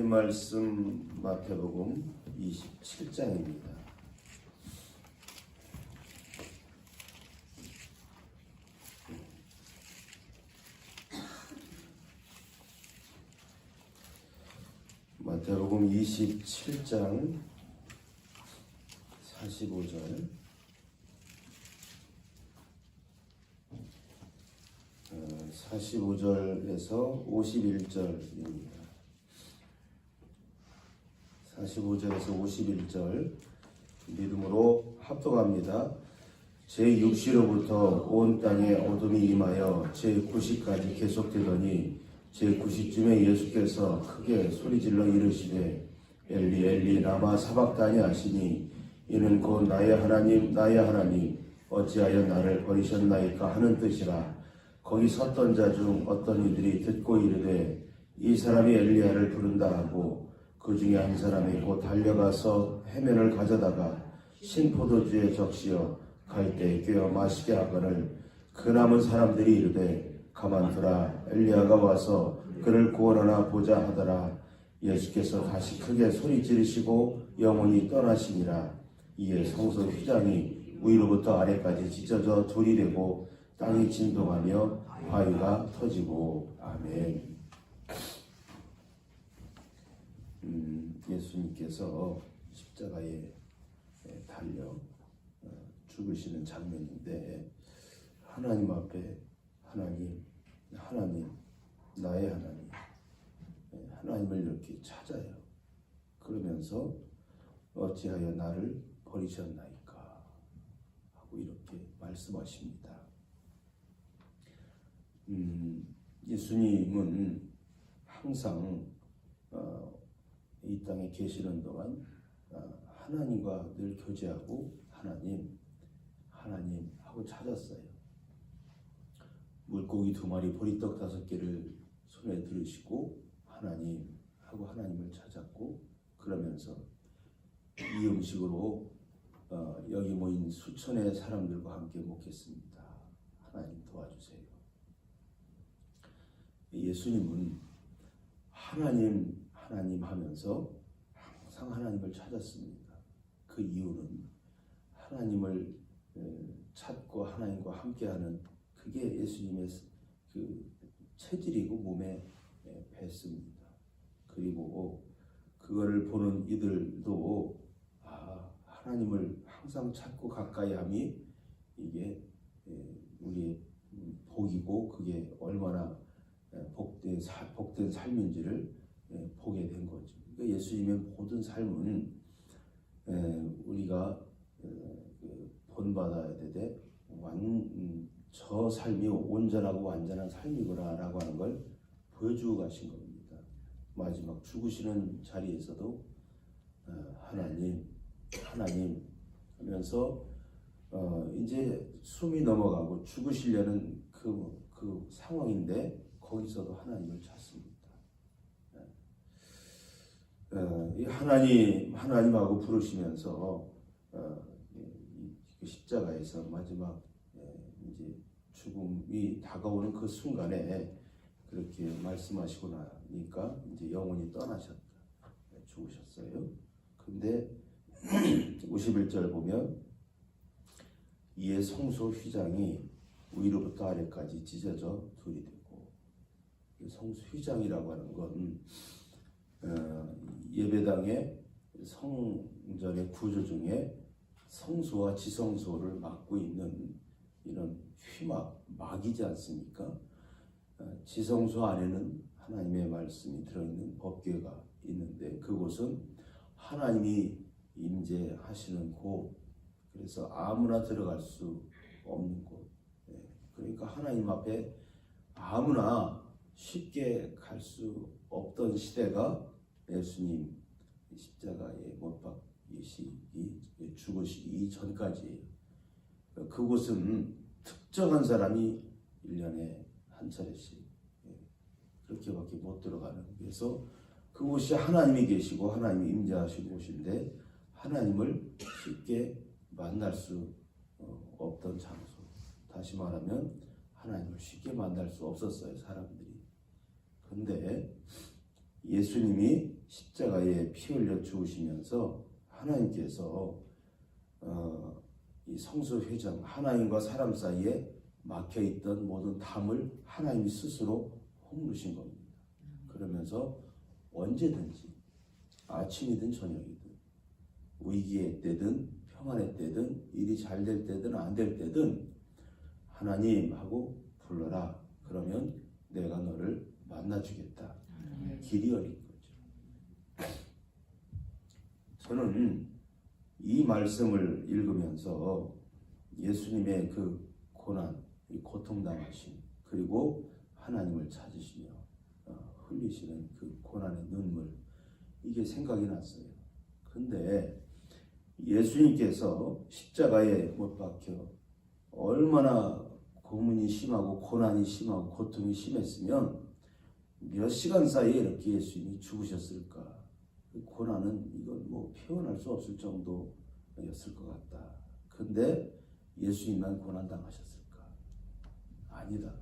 하나님 말씀 마태복음 27장입니다. 마태복음 27장 45절 어, 45절에서 51절입니다. 45절에서 51절 믿음으로 합독합니다. 제6시로부터 온 땅에 어둠이 임하여 제9시까지 계속되더니 제9시쯤에 예수께서 크게 소리질러 이르시되 엘리 엘리 라마 사박다니 하시니 이는 곧 나의 하나님 나의 하나님 어찌하여 나를 버리셨나이까 하는 뜻이라 거기 섰던 자 중 어떤 이들이 듣고 이르되 이 사람이 엘리야를 부른다 하고 그 중에 한 사람이 곧 달려가서 해면을 가져다가 신포도주에 적시어 갈대에 꿰어 마시게 하거늘 그 남은 사람들이 이르되 가만두라. 엘리야가 와서 그를 구원하나 보자 하더라. 예수께서 다시 크게 소리 지르시고 영원히 떠나시니라. 이에 성소 휘장이 위로부터 아래까지 찢어져 둘이 되고 땅이 진동하며 바위가 터지고. 아멘. 음, 예수님께서 십자가에 달려 어, 죽으시는 장면인데 하나님 앞에 하나님, 하나님, 나의 하나님, 예, 하나님을 이렇게 찾아요. 그러면서 어찌하여 나를 버리셨나이까 하고 이렇게 말씀하십니다. 음, 예수님은 항상 어, 이 땅에 계시는 동안 어, 하나님과 늘 교제하고 하나님, 하나님 하고 찾았어요. 물고기 두 마리, 보리떡 다섯 개를 손에 들으시고 하나님 하고 하나님을 찾았고 그러면서 이 음식으로 어, 여기 모인 수천의 사람들과 함께 먹겠습니다. 하나님 도와주세요. 예수님은 하나님 하나님 하면서 항상 하나님을 찾았습니다. 그 이유는 하나님을 에, 찾고 하나님과 함께하는 그게 예수님의 그 체질이고 몸에 에, 뱄습니다. 그리고 그거를 보는 이들도 아 하나님을 항상 찾고 가까이함이 이게 예, 우리의 복이고 그게 얼마나 예, 복된, 사- 복된 삶인지를 예, 보게 된 거죠. 그러니까 예수님의 모든 삶은 예, 우리가 어, 그 본받아야 되되 완, 음, 저 삶이 온전하고 완전한 삶이구나라고 하는 걸 보여주고 가신 겁니다. 마지막 죽으시는 자리에서도 어, 하나님, 하나님 하면서 어, 이제 숨이 넘어가고 죽으시려는 그, 그 상황인데 거기서도 하나님을 찾습니다. 어, 이 하나님 하나님하고 부르시면서 어, 이- 이- 그 십자가에서 마지막 예, 이제 죽음이 다가오는 그 순간에 그렇게 말씀하시고 나니까 이제 영혼이 떠나셨다. 네, 죽으셨어요. 근데 51절 보면 이에 성소 휘장이 위로부터 아래까지 찢어져 둘이 되고 이 성소 휘장이라고 하는 건 어, 예배당의 성전의 구조 중에 성소와 지성소를 막고 있는 이런 휘막 막이지 않습니까? 어, 지성소 안에는 하나님의 말씀이 들어있는 법궤가 있는데 그곳은 하나님이 임재하시는 곳 그래서 아무나 들어갈 수 없는 곳 예, 그러니까 하나님 앞에 아무나 쉽게 갈 수 없던 시대가 예수님 십자가에 못 박히시기 죽으시기 전까지예요. 그곳은 특정한 사람이 1년에 한 차례씩 예, 그렇게밖에 못 들어가는 그래서 그곳이 하나님이 계시고 하나님이 임재하신 곳인데 하나님을 쉽게 만날 수 어, 없던 장소 다시 말하면 하나님을 쉽게 만날 수 없었어요 사람들이 근데 예수님이 십자가에 피 흘려 죽으시면서 하나님께서 어, 이 성소 회장 하나님과 사람 사이에 막혀 있던 모든 담을 하나님이 스스로 홈누신 겁니다. 그러면서 언제든지 아침이든 저녁이든 위기의 때든 평안의 때든 일이 잘 될 때든 안 될 때든 하나님 하고 불러라. 그러면 내가 너를 만나주겠다. 열린 거죠. 저는 이 말씀을 읽으면서 예수님의 그 고난, 이 고통당하심, 그리고 하나님을 찾으시며 어, 흘리시는 그 고난의 눈물, 이게 생각이 났어요. 근데 예수님께서 십자가에 못 박혀 얼마나 고문이 심하고 고난이 심하고 고통이 심했으면 몇 시간 사이에 이렇게 예수님이 죽으셨을까? 그 고난은 이건 뭐 표현할 수 없을 정도였을 것 같다. 근데 예수님만 고난 당하셨을까? 아니다.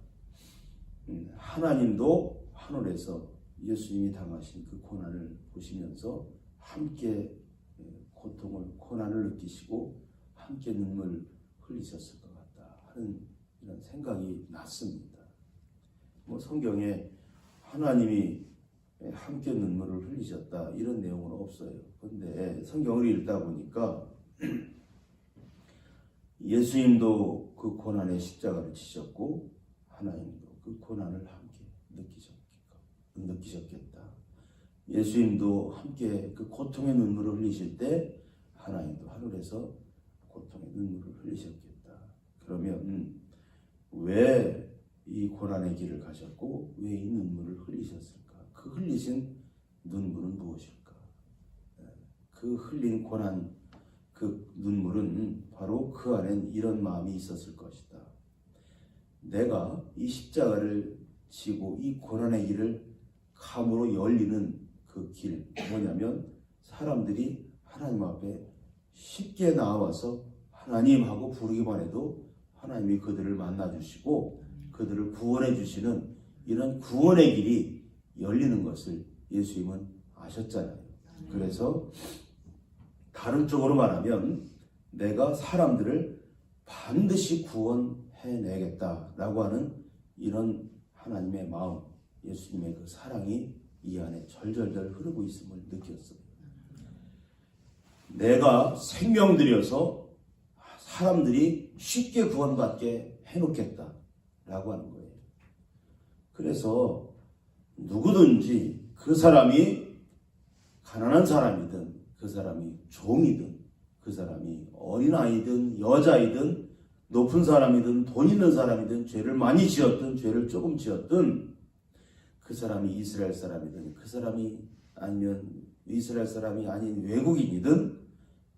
음, 하나님도 하늘에서 예수님이 당하신 그 고난을 보시면서 함께 예, 고통을 고난을 느끼시고 함께 눈물 흘리셨을 것 같다 하는 이런 생각이 났습니다. 뭐 성경에 하나님이 함께 눈물을 흘리셨다 이런 내용은 없어요. 근데 성경을 읽다 보니까 예수님도 그 고난의 십자가를 지셨고 하나님도 그 고난을 함께 느끼셨겠다. 예수님도 함께 그 고통의 눈물을 흘리실 때 하나님도 하늘에서 고통의 눈물을 흘리셨겠다. 그러면 왜 이 고난의 길을 가셨고 왜 이 눈물을 흘리셨을까? 그 흘리신 눈물은 무엇일까? 그 흘린 고난 그 눈물은 바로 그 안엔 이런 마음이 있었을 것이다. 내가 이 십자가를 지고 이 고난의 길을 감으로 열리는 그 길 뭐냐면 사람들이 하나님 앞에 쉽게 나와서 하나님 하고 부르기만 해도 하나님이 그들을 만나 주시고 그들을 구원해 주시는 이런 구원의 길이 열리는 것을 예수님은 아셨잖아요. 그래서 다른 쪽으로 말하면 내가 사람들을 반드시 구원해내겠다라고 하는 이런 하나님의 마음, 예수님의 그 사랑이 이 안에 절절절 흐르고 있음을 느꼈어요. 내가 생명 들여서 사람들이 쉽게 구원받게 해놓겠다 라고 하는 거예요. 그래서 누구든지 그 사람이 가난한 사람이든 그 사람이 종이든 그 사람이 어린아이든 여자이든 높은 사람이든 돈 있는 사람이든 죄를 많이 지었든 죄를 조금 지었든 그 사람이 이스라엘 사람이든 그 사람이 아니면 이스라엘 사람이 아닌 외국인이든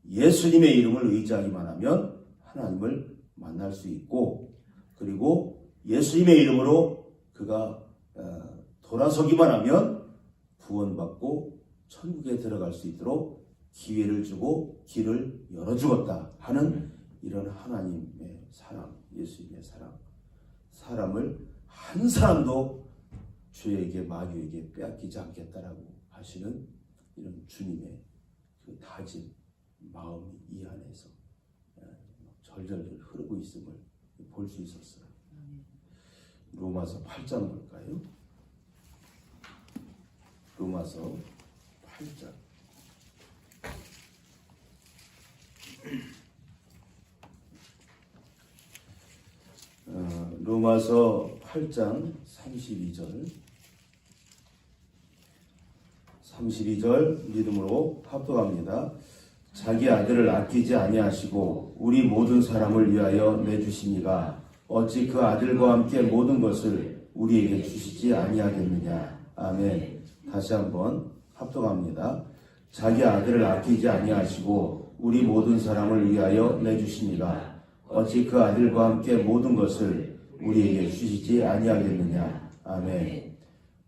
예수님의 이름을 의지하기만 하면 하나님을 만날 수 있고 그리고 예수님의 이름으로 그가 어, 돌아서기만 하면 구원받고 천국에 들어갈 수 있도록 기회를 주고 길을 열어 주었다 하는 이런 하나님의 사랑, 예수님의 사랑, 사람을 한 사람도 죄에게 마귀에게 빼앗기지 않겠다라고 하시는 이런 주님의 그 다짐 마음이 이 안에서 에, 절절절 흐르고 있음을 볼 수 있었어요. 로마서 8장 볼까요? 로마서 8장. 어, 로마서 8장 32절 32절 믿음으로 합독합니다. 자기 아들을 아끼지 아니하시고 우리 모든 사람을 위하여 내주시니가 어찌 그 아들과 함께 모든 것을 우리에게 주시지 아니하겠느냐. 아멘. 다시 한번 합독합니다. 자기 아들을 아끼지 아니하시고 우리 모든 사람을 위하여 내주시니가 어찌 그 아들과 함께 모든 것을 우리에게 주시지 아니하겠느냐. 아멘.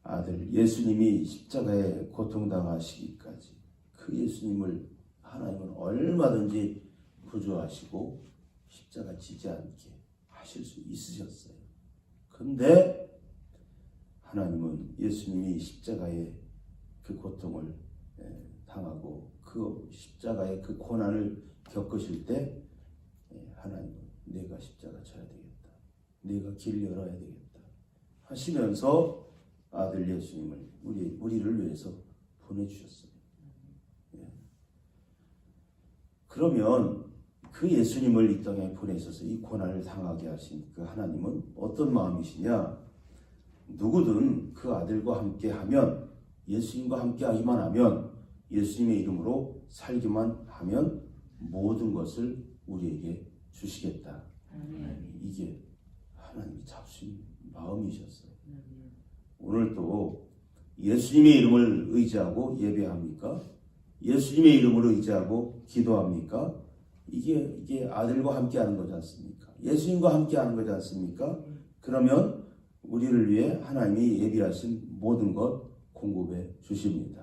아들 예수님이 십자가에 고통당하시기까지 그 예수님을 하나님은 얼마든지 구조하시고 십자가 지지 않게 하실 수 있으셨어요. 근데 하나님은 예수님이 십자가의 그 고통을 예, 당하고 그 십자가의 그 고난을 겪으실 때 예, 하나님은 내가 십자가 져야 되겠다. 내가 길 열어야 되겠다. 하시면서 아들 예수님을 우리 우리를 위해서 보내주셨어요. 예. 그러면 그 예수님을 이 땅에 보내셔서 이 고난을 당하게 하신 그 하나님은 어떤 마음이시냐? 누구든 그 아들과 함께 하면 예수님과 함께 하기만 하면 예수님의 이름으로 살기만 하면 모든 것을 우리에게 주시겠다. 이게 하나님이 잡수신 마음이셨어요. 오늘도 예수님의 이름을 의지하고 예배합니까? 예수님의 이름으로 의지하고 기도합니까? 이게 이게 아들과 함께 하는 거지 않습니까? 예수님과 함께 하는 거지 않습니까? 그러면 우리를 위해 하나님이 예비하신 모든 것 공급해 주십니다.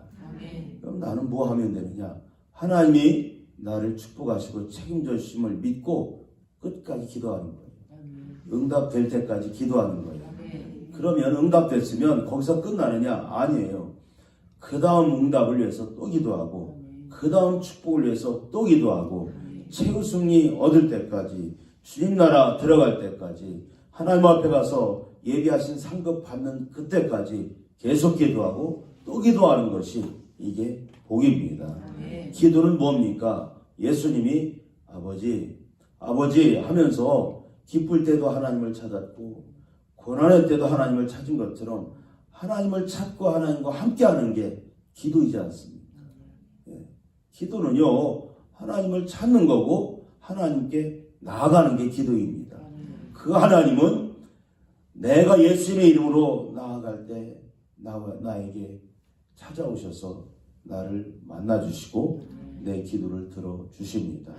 그럼 나는 뭐 하면 되느냐? 하나님이 나를 축복하시고 책임져 주심을 믿고 끝까지 기도하는 거예요. 응답될 때까지 기도하는 거예요. 그러면 응답됐으면 거기서 끝나느냐? 아니에요. 그 다음 응답을 위해서 또 기도하고, 그 다음 축복을 위해서 또 기도하고, 최후 승리 얻을 때까지, 주님 나라 들어갈 때까지, 하나님 앞에 가서 예비하신 상급 받는 그때까지 계속 기도하고 또 기도하는 것이 이게 복입니다. 기도는 뭡니까? 예수님이 아버지, 아버지 하면서 기쁠 때도 하나님을 찾았고, 고난의 때도 하나님을 찾은 것처럼 하나님을 찾고 하나님과 함께하는 게 기도이지 않습니까? 예. 기도는요 하나님을 찾는 거고 하나님께 나아가는 게 기도입니다. 그 하나님은 내가 예수님의 이름으로 나아갈 때 나, 나에게 찾아오셔서 나를 만나 주시고 내 기도를 들어 주십니다.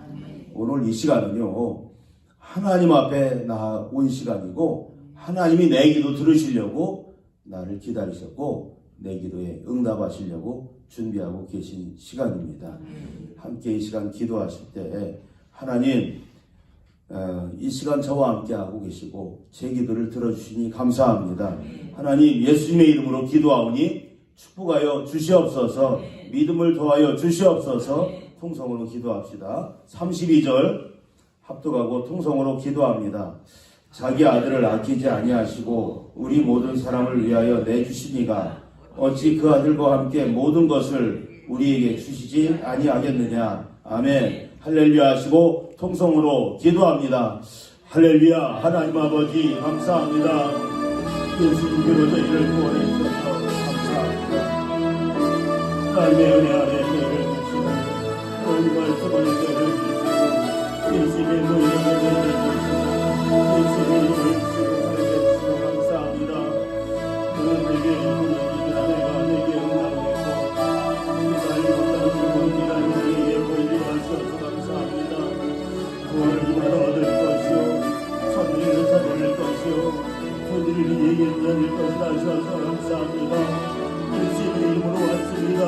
오늘 이 시간은요 하나님 앞에 나온 시간이고 하나님이 내 기도 들으시려고 나를 기다리셨고 내 기도에 응답하시려고 준비하고 계신 시간입니다. 함께 이 시간 기도하실 때 하나님 어, 이 시간 저와 함께 하고 계시고 제 기도를 들어주시니 감사합니다. 하나님 예수님의 이름으로 기도하오니 축복하여 주시옵소서 믿음을 더하여 주시옵소서 통성으로 기도합시다. 32절 합독하고 통성으로 기도합니다. 자기 아들을 아끼지 아니하시고 우리 모든 사람을 위하여 내주시니가 어찌 그 아들과 함께 모든 것을 우리에게 주시지 아니하겠느냐 아멘. 할렐루야 하시고 통성으로 기도합니다. 할렐루야 하나님 아버지 감사합니다. 예수님께로 저희를 구원해 주셔서 감사합니다. 하나님의 은혜 안에 저희를 주시고 하나님 말씀을 저희를 주시고 예수님의 노예를 저희를 주시고 예수님의 힘을 주시고 살게 주시고 감사합니다. 그는 내게 받아 얻을 것이요 천리를 살릴 것이요 그들을 이에게 연일 것을 하셔서 감사합니다. 예수님의 이름으로 왔습니다.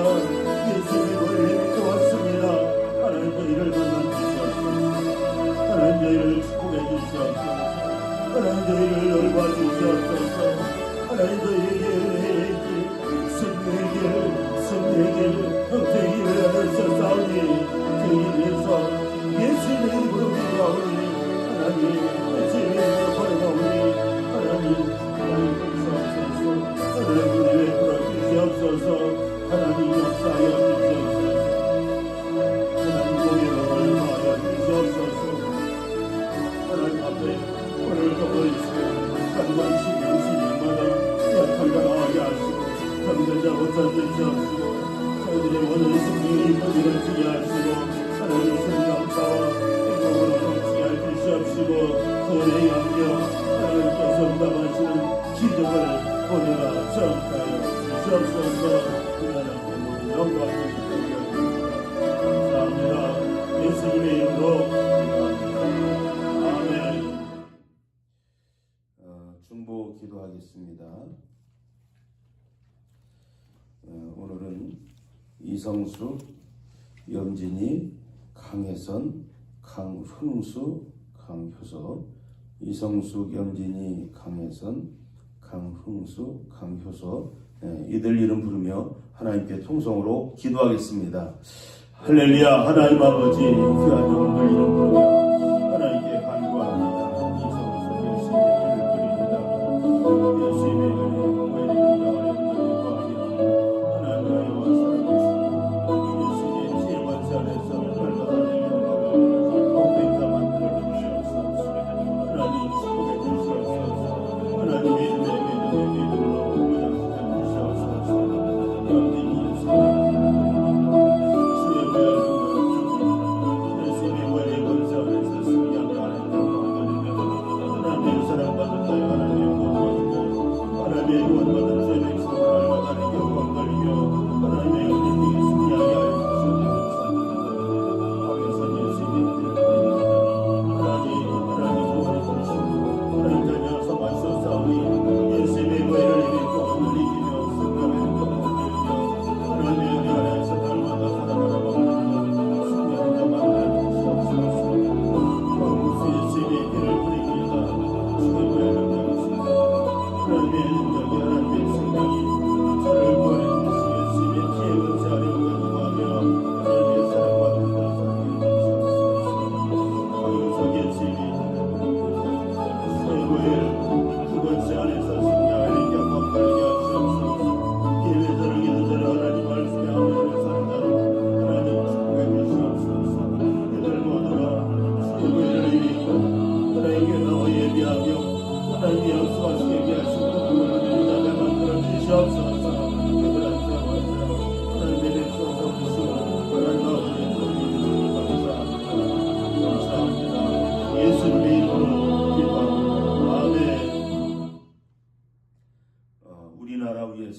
예수님의 권리 믿고 왔습니다. 하나님 저희를 만나 주시옵소서. 하나님 저희를 축복해 주시옵소서. 하나님 저희를 열과 주시옵소서. 하나님 저희에게 승리의 길, 승리의 길, 형제의 길을 하셨사오니 그 길에서 예수님 Allah'ın 어, 중보 기도하겠습니다. 어, 오늘은 이성수, 염진이, 강혜선, 강흥수, 강효서, 이성수, 염진이, 강혜선, 강흥수, 강효서 예, 이들 이름 부르며 하나님께 통성으로 기도하겠습니다. 할렐루야 하나님 아버지 귀한 영혼들 이름 부르며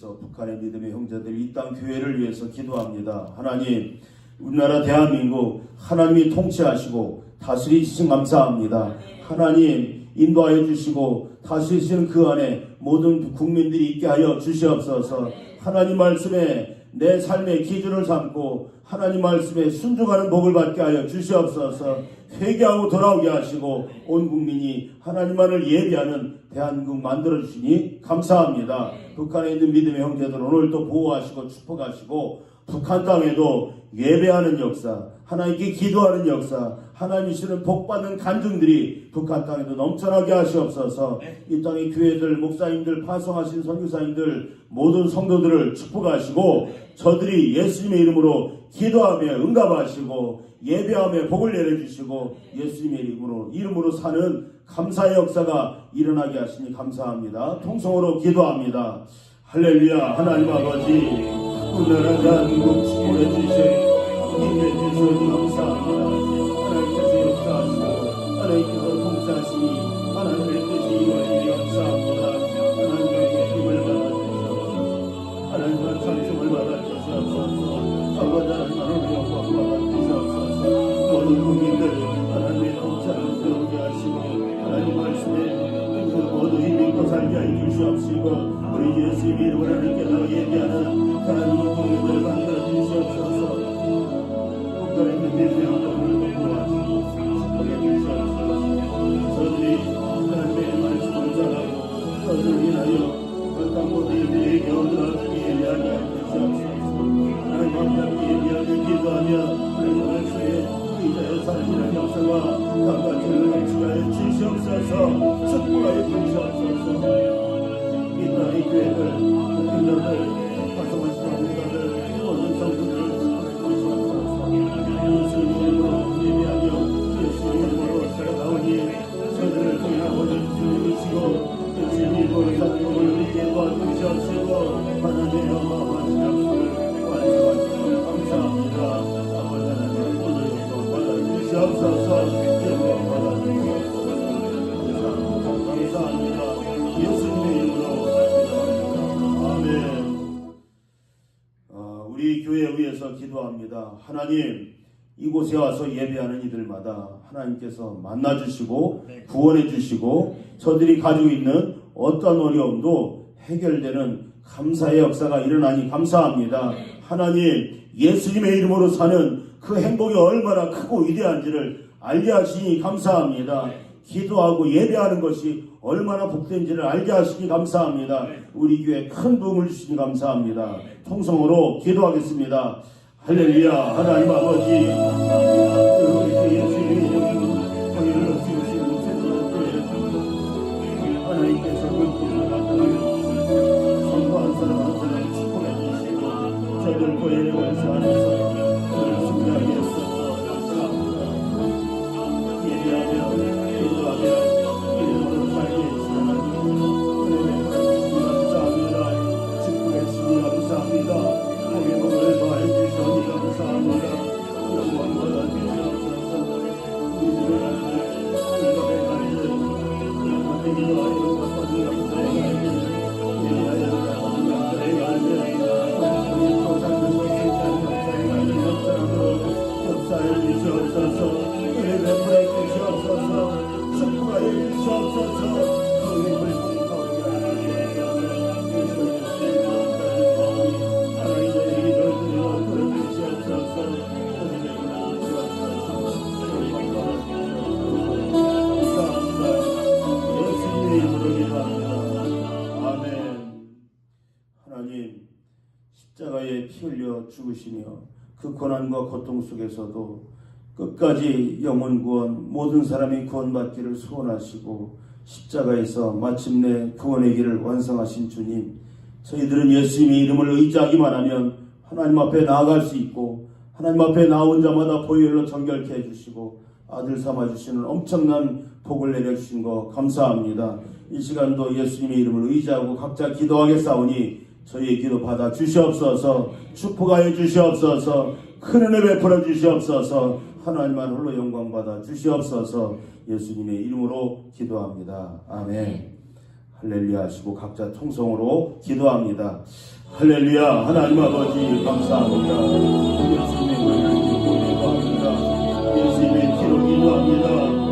위해서 북한의 믿음의 형제들 이 땅 교회를 위해서 기도합니다. 하나님, 우리나라 대한민국 하나님이 통치하시고 다스리시신 감사합니다. 하나님 인도하여 주시고 다스리시는 그 안에 모든 국민들이 있게 하여 주시옵소서. 하나님 말씀에 내 삶의 기준을 삼고 하나님 말씀에 순종하는 복을 받게 하여 주시옵소서. 회개하고 돌아오게 하시고 온 국민이 하나님만을 예비하는 대한민국 만들어 주시니 감사합니다. 북한에 있는 믿음의 형제들 오늘도 보호하시고 축복하시고 북한 땅에도 예배하는 역사 하나님께 기도하는 역사, 하나님이 주는 복받는 간증들이 북한 땅에도 넘쳐나게 하시옵소서. 이 땅의 교회들, 목사님들, 파송하신 선교사님들, 모든 성도들을 축복하시고 저들이 예수님의 이름으로 기도하며 응답하시고 예배하며 복을 내려주시고 예수님의 이름으로 이름으로 사는 감사의 역사가 일어나게 하시니 감사합니다. 통성으로 기도합니다. 할렐루야 하나님 아버지 우리나라 대한민국 축복해 주신 인내 주셔서 감사합니다. 주시옵시고 우리 예수님 이름으로 하나님께 나 예비 기도합니다. 하나님, 이곳에 와서 예배하는 이들마다 하나님께서 만나주시고 구원해주시고 저들이 가지고 있는 어떤 어려움도 해결되는 감사의 역사가 일어나니 감사합니다. 하나님, 예수님의 이름으로 사는 그 행복이 얼마나 크고 위대한지를 알게 하시니 감사합니다. 기도하고 예배하는 것이 얼마나 복된지를 알게 하시니 감사합니다. 우리 교회 큰 도움을 주시니 감사합니다. 통성으로 기도하겠습니다. 할렐루야 하나님 아버지. 저희를 고통 속에서도 끝까지 영혼 구원 모든 사람이 구원받기를 소원하시고 십자가에서 마침내 구원의 길을 완성하신 주님 저희들은 예수님의 이름을 의지하기만 하면 하나님 앞에 나아갈 수 있고 하나님 앞에 나온 자마다 보혈로 정결케 해주시고 아들 삼아 주시는 엄청난 복을 내려주신 거 감사합니다. 이 시간도 예수님의 이름을 의지하고 각자 기도하겠사오니 저희의 기도 받아 주시옵소서 축복하여 주시옵소서 큰 은혜 베풀어 주시옵소서 하나님만 홀로 영광 받아 주시옵소서 예수님의 이름으로 기도합니다. 아멘. 할렐루야 하시고 각자 통성으로 기도합니다. 할렐루야 하나님 아버지 감사합니다. 예수님의 기도합니다. 예수님의 기도 기도합니다.